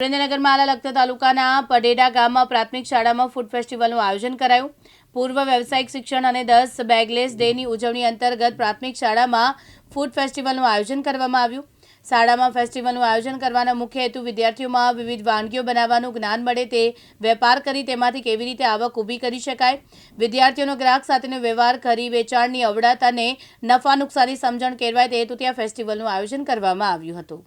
સુરેન્દ્રનગરમાં આલા લખતર તાલુકાના પડેડા ગામમાં પ્રાથમિક શાળામાં ફૂડ ફેસ્ટિવલનું આયોજન કરાયું. પૂર્વ વ્યવસાયિક શિક્ષણ અને દસ બેગલેસ ડેની ઉજવણી અંતર્ગત પ્રાથમિક શાળામાં ફૂડ ફેસ્ટિવલનું આયોજન કરવામાં આવ્યું. શાળામાં ફેસ્ટિવલનું આયોજન કરવાનો મુખ્ય હેતુ વિદ્યાર્થીઓમાં વિવિધ વાનગીઓ બનાવવાનું જ્ઞાન મળે તે વેપાર કરી તેમાંથી કેવી રીતે આવક ઊભી કરી શકાય. વિદ્યાર્થીઓનો ગ્રાહક સાથેનો વ્યવહાર કરી વેચાણની અવડત અને નફા નુકસાની સમજણ કેળવાય તે હેતુથી આ ફેસ્ટિવલનું આયોજન કરવામાં આવ્યું હતું.